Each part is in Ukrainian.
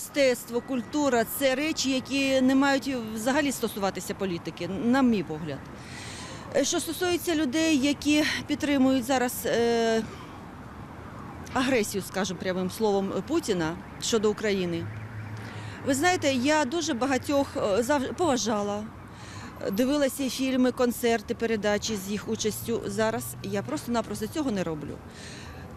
мистецтво, культура це речі, які не мають взагалі стосуватися політики, на мій погляд. Е, Що стосується людей, які підтримують зараз е, агресію, скажімо прямим словом, Путіна щодо України. Ви знаєте, я дуже багатьох е, поважала, дивилася фільми, концерти, передачі з їх участю. Зараз я просто-напросто цього не роблю.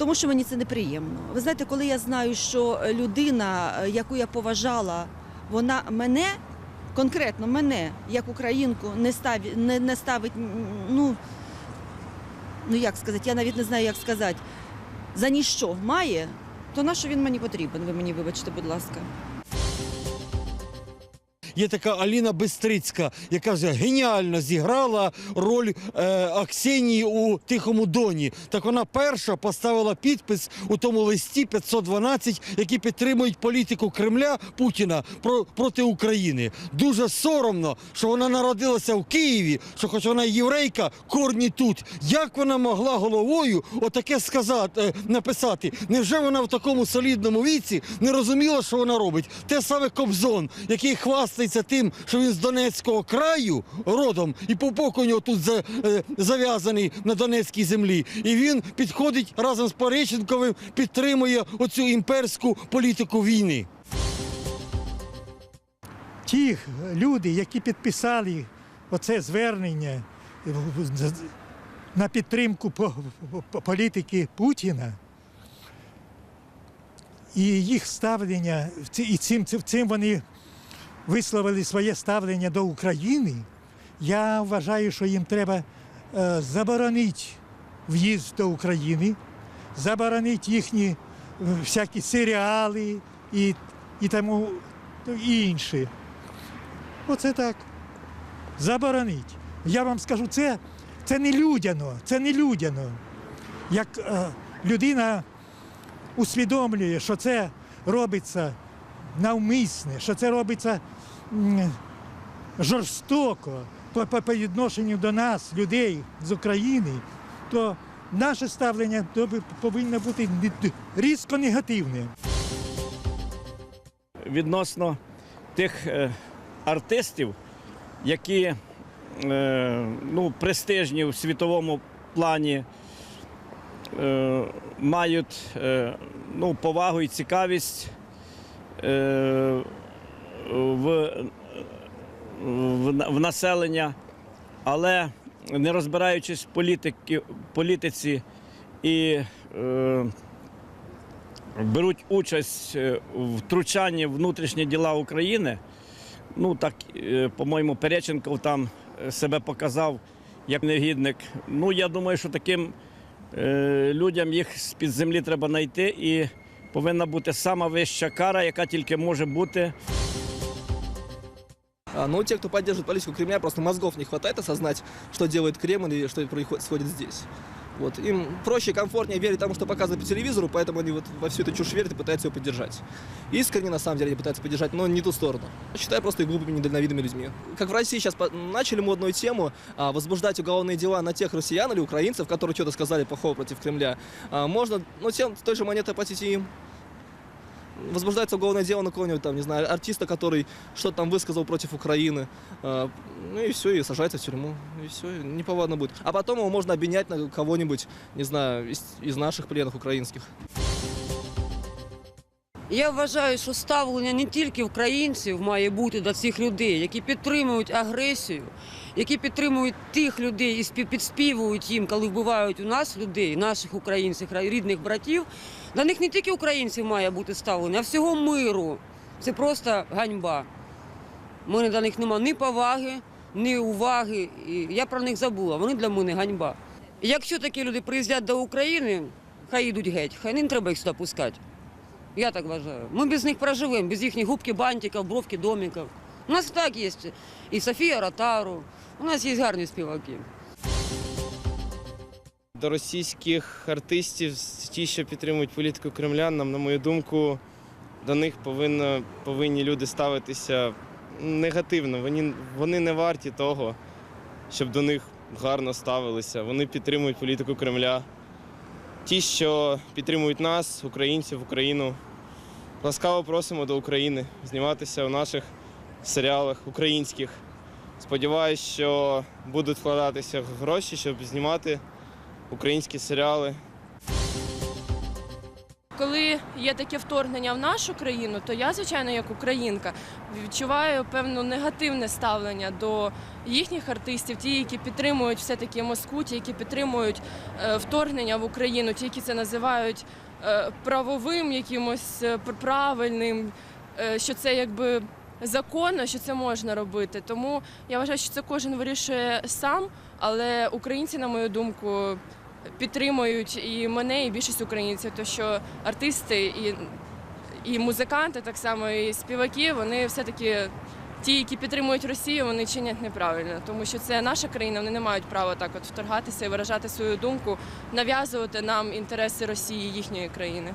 Тому що мені це неприємно. Ви знаєте, коли я знаю, що людина, е, яку я поважала, вона мене, конкретно мене, як українку, не ставить, не, не ставить, ну, ну як сказати, я навіть не знаю, як сказати, за ніщо має, то на що він мені потрібен? Ви мені вибачте, будь ласка. Є така Аліна Бестрицька, яка вже геніально зіграла роль е, Аксенії у Тихому Доні. Так вона перша поставила підпис у тому листі 512, які підтримують політику Кремля Путіна про, проти України. Дуже соромно, що вона народилася в Києві, що хоч вона єврейка, корні тут. Як вона могла головою отаке сказати, е, написати? Невже вона в такому солідному віці не розуміла, що вона робить? Те саме Кобзон, який хвастається тим, що він з Донецького краю родом, і пупок у нього тут е, зав'язаний на Донецькій землі. І він підходить разом з Пореченковим, підтримує оцю імперську політику війни. ті люди, які підписали оце звернення на підтримку по- по- політики Путіна, і їх ставлення, і цим, цим вони висловили своє ставлення до України, я вважаю, що їм треба е, заборонити в'їзд до України, заборонити їхні е, всякі серіали і, і тому і інше. Оце так. Заборонить. Я вам скажу, це, це не людяно, це не людяно. Як е, людина усвідомлює, що це робиться навмисне, що це робиться жорстоко по, по, по відношенню до нас, людей з України, то наше ставлення повинно бути різко негативне. відносно тих е, артистів, які е, ну, престижні в світовому плані, е, мають е, ну, повагу і цікавість в, в, в населення, але не розбираючись в політики, політиці і е, беруть участь е, в втручанні внутрішні діла України. Ну так, е, по-моєму, Переченков там е, себе показав як негідник. Ну, я думаю, що таким е, людям їх з-під землі треба знайти і повинна бути сама вища кара, яка тільки може бути. Ну, те, кто поддерживает политику Кремля, просто мозгов не хватает осознать, что делает Кремль и что происходит здесь. Вот. Им проще комфортнее верить тому, что показывают по телевизору, поэтому они вот во всю эту чушь верят и пытаются ее поддержать. Искренне, на самом деле, они пытаются поддержать, но не ту сторону. Считаю просто их глупыми, недальновидными людьми. Как в России сейчас начали модную тему а, возбуждать уголовные дела на тех россиян или украинцев, которые что-то сказали плохого против Кремля, а, можно, ну, тем, той же монетой платить и им возбуждается уголовное дело на кого-нибудь там, не знаю, артиста, который что-то там высказал против Украины. А, Ну и все, и сажается в тюрьму. И все, неповадно будет. А потом его можно обменять на кого-нибудь, не знаю, из, из наших пленных украинских. Я вважаю, що ставлення не тільки українців має бути до цих людей, які підтримують агресію, які підтримують тих людей і спів- підспівують їм, коли вбивають у нас людей, наших українців, рідних братів. До них не тільки українців має бути ставлення, а всього миру. Це просто ганьба. У мене до них немає ні поваги, ні уваги. І я про них забула. Вони для мене ганьба. Якщо такі люди приїздять до України, хай йдуть геть, хай не треба їх сюди пускати. Я так вважаю. Ми без них проживемо, без їхніх губки бантиків, бровки домиків. У нас так є. І Софія Ротару. У нас є гарні співаки. До російських артистів, ті, що підтримують політику Кремля, нам, на мою думку, до них повинно, повинні люди ставитися негативно. Вони, вони не варті того, щоб до них гарно ставилися. Вони підтримують політику Кремля. Ті, що підтримують нас, українців, Україну, ласкаво просимо до України зніматися в наших серіалах українських. Сподіваюсь, що будуть вкладатися гроші, щоб знімати українські серіали. Коли є таке вторгнення в нашу країну, то я, звичайно, як українка, відчуваю певне негативне ставлення до їхніх артистів, ті, які підтримують все-таки Москву, ті, які підтримують е, вторгнення в Україну, ті, які це називають е, правовим, якимось е, правильним, що це якби законно, що це можна робити. Тому я вважаю, що це кожен вирішує сам, але українці, на мою думку, підтримують і мене, і більшість українців, то що артисти і, і музиканти, так само і співаки, вони все-таки ті, які підтримують Росію, вони чинять неправильно, тому що це наша країна, вони не мають права так от вторгатися і виражати свою думку, нав'язувати нам інтереси Росії, їхньої країни.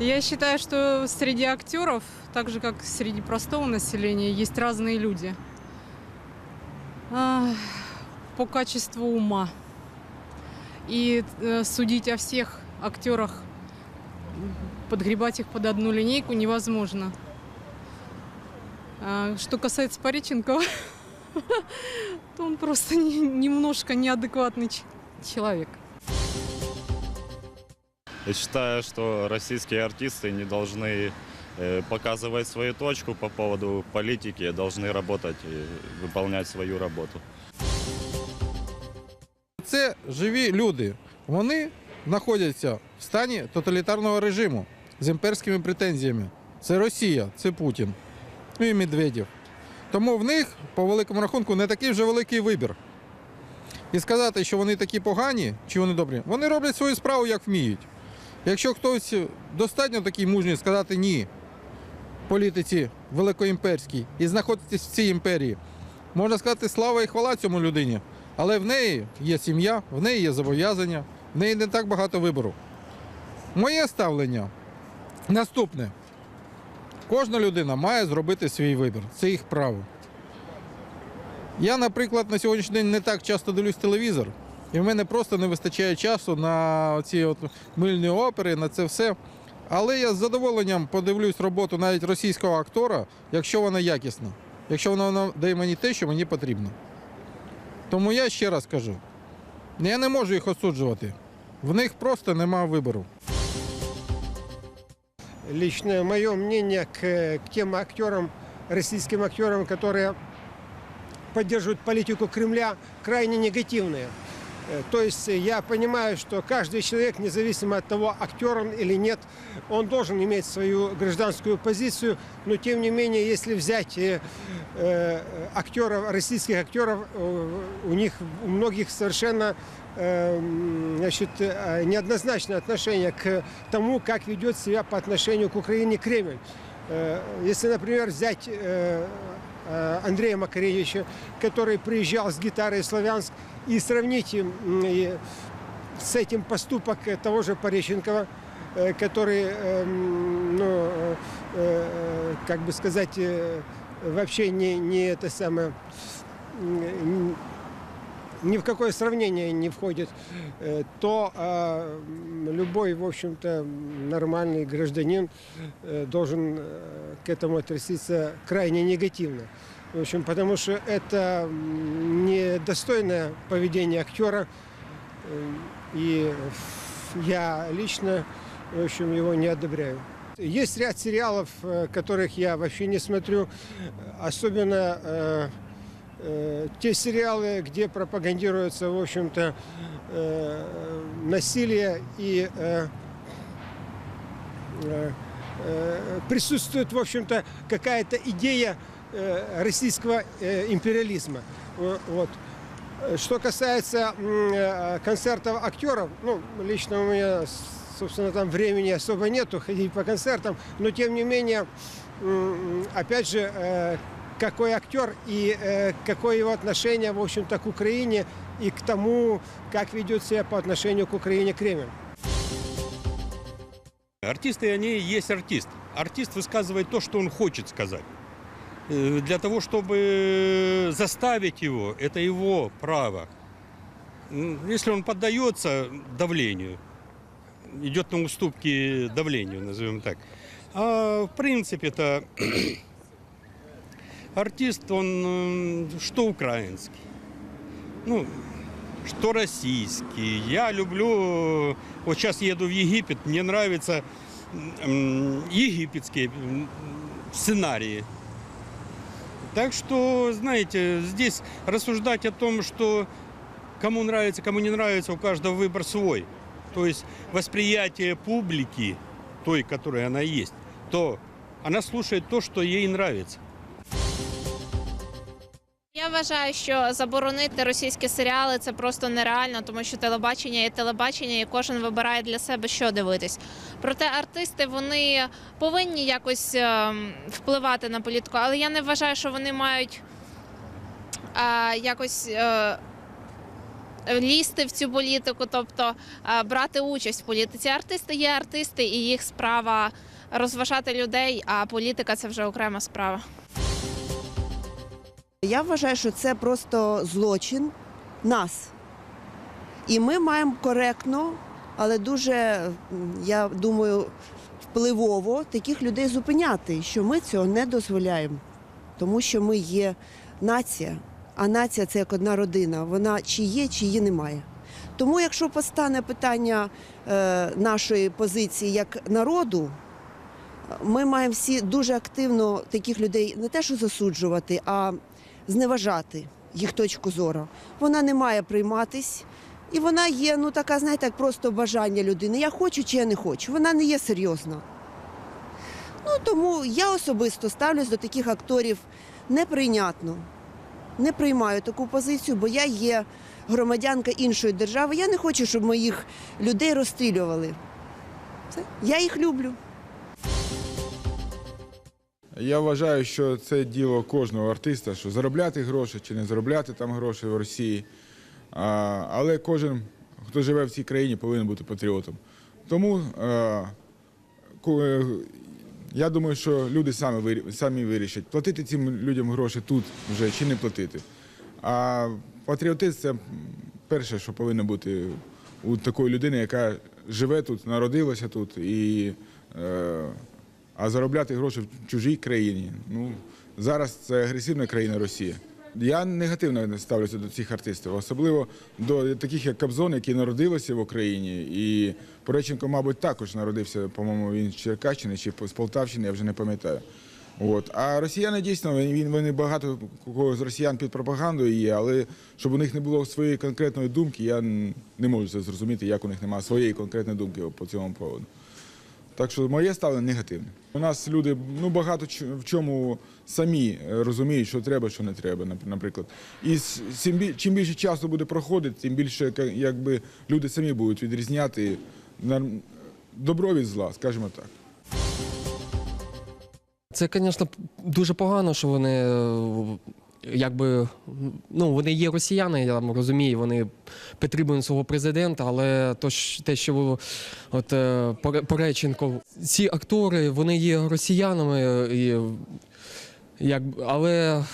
Я считаю, что среди актеров, так же как среди простого населения, есть разные люди. А, По качеству ума. И э, судить о всех актерах, подгребать их под одну линейку невозможно. А, Что касается Пореченкова, то он просто не- немножко неадекватный человек. Я считаю, что российские артисты не должны э, показывать свою точку по поводу политики, а должны работать и выполнять свою работу. Це живі люди. Вони знаходяться в стані тоталітарного режиму з імперськими претензіями. Це Росія, це Путін, ну і Медведєв. Тому в них, по великому рахунку, не такий вже великий вибір. І сказати, що вони такі погані чи вони добрі, вони роблять свою справу як вміють. Якщо хтось достатньо такий мужній сказати ні політиці великоімперській і знаходитись в цій імперії, можна сказати слава і хвала цьому людині. Але в неї є сім'я, в неї є зобов'язання, в неї не так багато вибору. Моє ставлення наступне. Кожна людина має зробити свій вибір. Це їх право. Я, наприклад, на сьогоднішній день не так часто дивлюсь телевізор, і в мене просто не вистачає часу на ці от мильні опери, на це все. Але я з задоволенням подивлюсь роботу навіть російського актора, якщо вона якісна, якщо вона дає мені те, що мені потрібно. Тому я ще раз кажу: я не можу їх осуджувати. В них просто нема вибору. личное мое мнение к, к тем актерам, российским актерам, которые поддерживают политику Кремля, крайне негативные. Э, То есть э, я понимаю, что каждый человек, независимо от того, актер он или нет, он должен иметь свою гражданскую позицию, но тем не менее, если взять э, актеров, российских актеров, у них у многих совершенно э, м, значит, неоднозначное отношение к тому, как ведет себя по отношению к Украине Кремль. Если, например, взять Андрея Макаревича, который приезжал с гитарой в Славянск, и и с этим поступок того же Пореченкова, э, который, эм, ну, э, э, как бы сказать, вообще не, не это самое, ни в какое сравнение не входит, то любой, в общем-то, нормальный гражданин должен к этому относиться крайне негативно. В общем, потому что это недостойное поведение актера. Э, И я лично, в общем, его не одобряю. Есть ряд сериалов, э, которых я вообще не смотрю, особенно э, э, те сериалы, где пропагандируется, в общем-то, э, насилие и э, э, присутствует, в общем-то, какая-то идея российского э, империализма. Во- Вот. Что касается э, концертов актеров, ну, лично у меня, собственно, там времени особо нету ходить по концертам, но тем не менее, опять же, э, какой актер и э, какое его отношение, в общем-то, к Украине и к тому, как ведет себя по отношению к Украине Кремль. Артисты, они и есть артист. Артист высказывает то, что он хочет сказать. Э, Для того, чтобы заставить его, это его право. Если он поддается давлению, идет на уступки давлению, назовем так. А в принципе-то артист, он что украинский, ну, что российский. Я люблю, вот сейчас еду в Египет, мне нравятся египетские сценарии. Так что, знаете, здесь рассуждать о том, что кому нравится, кому не нравится, у каждого выбор свой. То есть восприятие публики, той, которая она есть, то она слушает то, что ей нравится. Вважаю, що заборонити російські серіали це просто нереально, тому що телебачення є телебачення, і кожен вибирає для себе, що дивитись. Проте артисти вони повинні якось ем, впливати на політику, але я не вважаю, що вони мають е, якось. е, Лізти в цю політику, тобто е, брати участь в політиці. Артисти є артисти, і їх справа розважати людей, а політика це вже окрема справа. Я вважаю, що це просто злочин нас. І ми маємо коректно, але дуже, я думаю, впливово таких людей зупиняти, що ми цього не дозволяємо. Тому що ми є нація, а нація це як одна родина. Вона чи є, чи її немає. Тому, якщо постане питання е, нашої позиції як народу, ми маємо всі дуже активно таких людей не те, що засуджувати, а зневажати їх точку зору. Вона не має прийматись, і вона є, ну така, знаєте, як просто бажання людини. Я хочу чи я не хочу. Вона не є серйозна. Ну тому я особисто ставлюсь до таких акторів неприйнятно. Не приймаю таку позицію, бо я є громадянка іншої держави. Я не хочу, щоб моїх людей розстрілювали. Це я їх люблю. Я вважаю, що це діло кожного артиста, що заробляти гроші чи не заробляти там гроші в Росії. Але кожен, хто живе в цій країні, повинен бути патріотом. Тому е, я думаю, що люди самі, самі вирішать, платити цим людям гроші тут вже чи не платити. А патріотизм це перше, що повинно бути у такої людини, яка живе тут, народилася тут і. Е, а заробляти гроші в чужій країні. Ну зараз це агресивна країна Росія. Я негативно ставлюся до цих артистів, особливо до таких як Кобзон, які народилися в Україні. І Пореченко, мабуть, також народився, по-моєму, він з Черкащини чи з Полтавщини, я вже не пам'ятаю. От. А росіяни дійсно він вони багато кого з росіян під пропагандою є, але щоб у них не було своєї конкретної думки, я не можу це зрозуміти, як у них немає своєї конкретної думки по цьому поводу. Так що моє ставлення негативне. У нас люди ну багато в чому самі е, розуміють, що треба, що не треба, наприклад. І чим більше часу буде проходити, тим більше якби люди самі будуть відрізняти добро від зла, скажімо так. Це, звісно, дуже погано, що вони е, якби ну вони є росіяни, я там розумію, вони підтримують свого президента, але то те, що от е, Пореченко, ці актори вони є росіянами, і як але.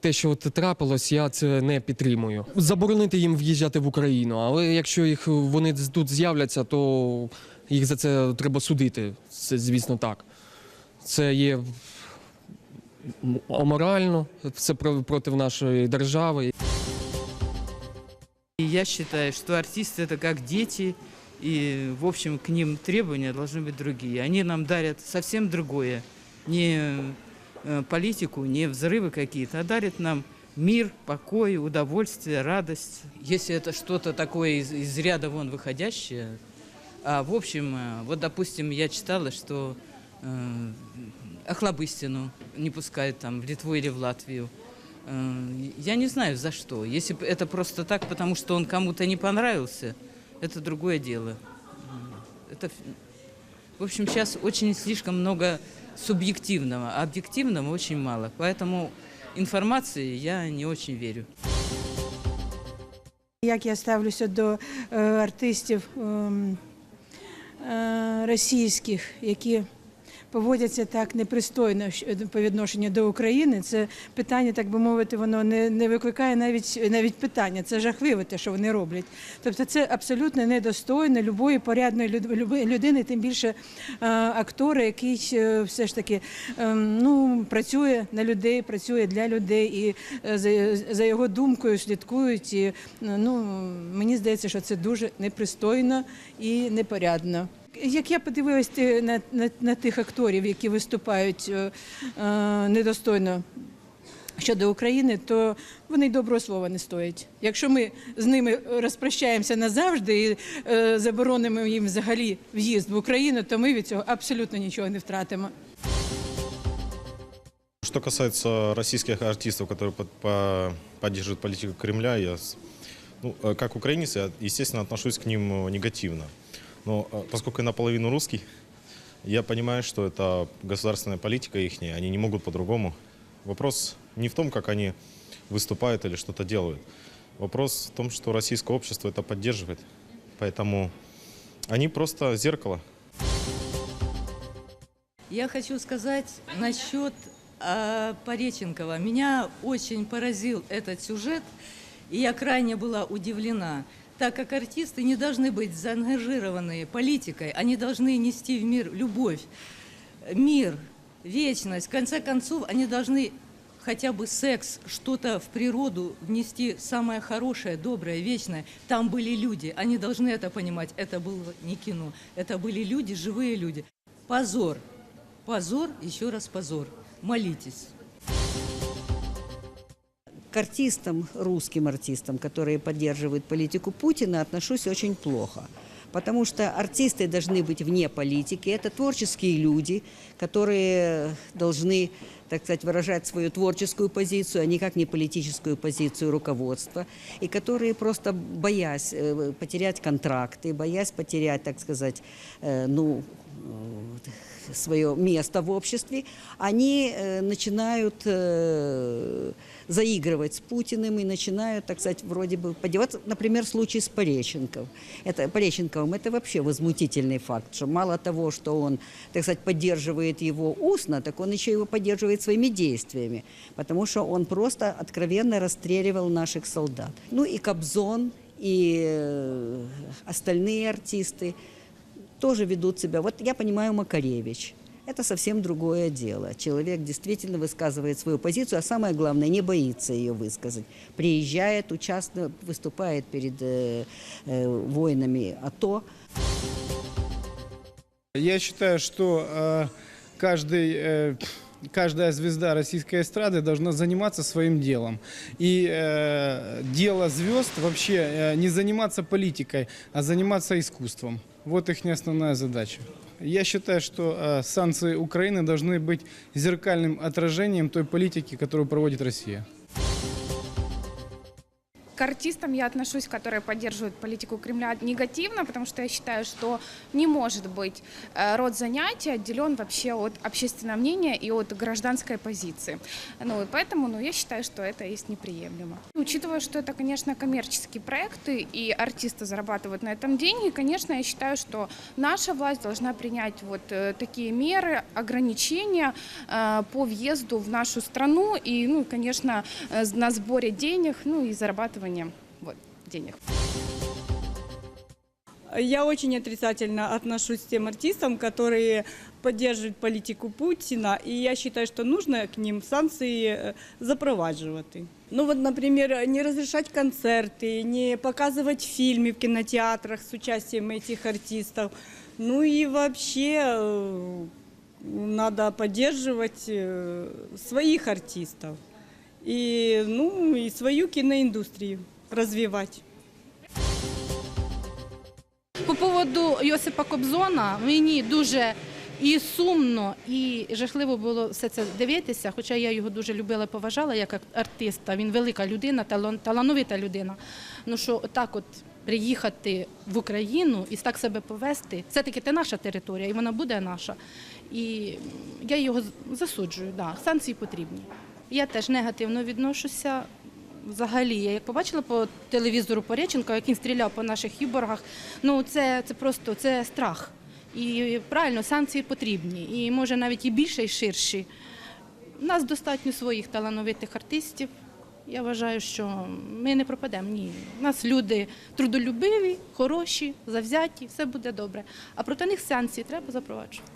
Те, що от трапилось, я це не підтримую. Заборонити їм в'їжджати в Україну, але якщо їх вони тут з'являться, то їх за це треба судити. Це звісно так. Це є аморально, це про- проти нашої держави. Я считаю, что артисты это как дети, и, в общем, к ним требования должны быть другие. Они нам дарят совсем другое. Не э, политику, не взрывы какие-то, а дарят нам мир, покой, удовольствие, радость. Если это что-то такое из, из ряда вон выходящее, а в общем, э, вот, допустим, я читала, что э, Охлобыстину не пускают там в Литву или в Латвию. Э, Я не знаю за что. Если бы это просто так, потому что он кому-то не понравился, это другое дело. М, Это, ф- в общем, сейчас очень слишком много субъективного, а объективного очень мало. Поэтому информации я не очень верю. Як я ставлюся до е, артистів ем, е, російських, які поводяться так непристойно щ- по відношенню до України. Це питання, так би мовити, воно не, не викликає навіть навіть питання. Це жахливо, те, що вони роблять. Тобто, це абсолютно недостойно любої порядної люд- людини, тим більше е, актора, який е, все ж таки ем, ну, працює на людей, працює для людей і е, за його думкою слідкують. І, ну, мені здається, що це дуже непристойно і непорядно. Як я подивилась ти- на, на, на тих акторів, які виступають е, е, недостойно щодо України, то вони й доброго слова не стоять. Якщо ми з ними розпрощаємося назавжди і е, заборонимо їм взагалі в'їзд в Україну, то ми від цього абсолютно нічого не втратимо. Что касается российских артистов, которые под- по- поддерживают политику Кремля, я, с- ну, э, как украинец, я, естественно, отношусь к ним э, негативно. Но э, поскольку я наполовину русский, я понимаю, что это государственная политика их, они не могут по-другому. Вопрос не в том, как они выступают или что-то делают. Вопрос в том, что российское общество это поддерживает. Поэтому они просто зеркало. Я хочу сказать насчет э, Пореченкова. Меня очень поразил этот сюжет, и я крайне была удивлена, так как артисты не должны быть заангажированы политикой, они должны нести в мир любовь, мир, вечность. В конце концов, они должны хотя бы секс, что-то в природу внести самое хорошее, доброе, вечное. Там были люди, они должны это понимать. Это было не кино, это были люди, живые люди. Позор, позор, еще раз позор. Молитесь. К артистам, русским артистам, которые поддерживают политику Путина, отношусь очень плохо. Потому что артисты должны быть вне политики. Это творческие люди, которые должны, так сказать, выражать свою творческую позицию, а никак не политическую позицию руководства. И которые просто боясь э, потерять контракты, боясь потерять, так сказать, э, ну, э, свое место в обществе, они э, начинают э, заигрывать с Путиным и начинают, так сказать, вроде бы подеваться. Например, случай с Пореченковым. Это, Пореченковым это вообще возмутительный факт, что мало того, что он, так сказать, поддерживает его устно, так он еще его поддерживает своими действиями, потому что он просто откровенно расстреливал наших солдат. Ну и Кобзон, и э, остальные артисты тоже ведут себя. Вот я понимаю Макаревич. Это совсем другое дело. Человек действительно высказывает свою позицию, а самое главное, не боится ее высказать. Приезжает, участвует, выступает перед э, э, воинами АТО. Я считаю, что э, каждый, э, каждая звезда российской эстрады должна заниматься своим делом. И э, дело звезд вообще э, не заниматься политикой, а заниматься искусством. Вот их основная задача. Я считаю, что э, санкции Украины должны быть зеркальным отражением той политики, которую проводит Россия. К артистам я отношусь, которые поддерживают политику Кремля негативно, потому что я считаю, что не может быть э, род занятий отделен вообще от общественного мнения и от гражданской позиции. Ну, и поэтому ну, я считаю, что это есть неприемлемо. Учитывая, что это, конечно, коммерческие проекты, и артисты зарабатывают на этом деньги, конечно, я считаю, что наша власть должна принять вот э, такие меры, ограничения э, по въезду в нашу страну и, ну, конечно, на сборе денег, ну и зарабатывание вот, денег. Я очень отрицательно отношусь к тем артистам, которые поддерживают политику Путина, и я считаю, что нужно к ним санкции е, запроваджувати. Ну вот, например, не разрешать концерты, не показывать фильмы в кинотеатрах с участием этих артистов. Ну и вообще э, надо поддерживать э, своих артистов и, ну, и свою киноиндустрию развивать. По поводу Йосипа Кобзона мені дуже і сумно, і жахливо було все це дивитися. Хоча я його дуже любила, поважала як артиста. Він велика людина, талановита людина. Ну що так от приїхати в Україну і так себе повести, все-таки це наша територія, і вона буде наша. І я його засуджую. Да, санкції потрібні. Я теж негативно відношуся. Взагалі, я як побачила по телевізору Пореченка, як він стріляв по наших юборгах, ну це, це просто це страх. І правильно, санкції потрібні. І може навіть і більше, і ширші. У нас достатньо своїх талановитих артистів. Я вважаю, що ми не пропадемо. Ні. У нас люди трудолюбиві, хороші, завзяті, все буде добре. А проти них санкції треба запроваджувати.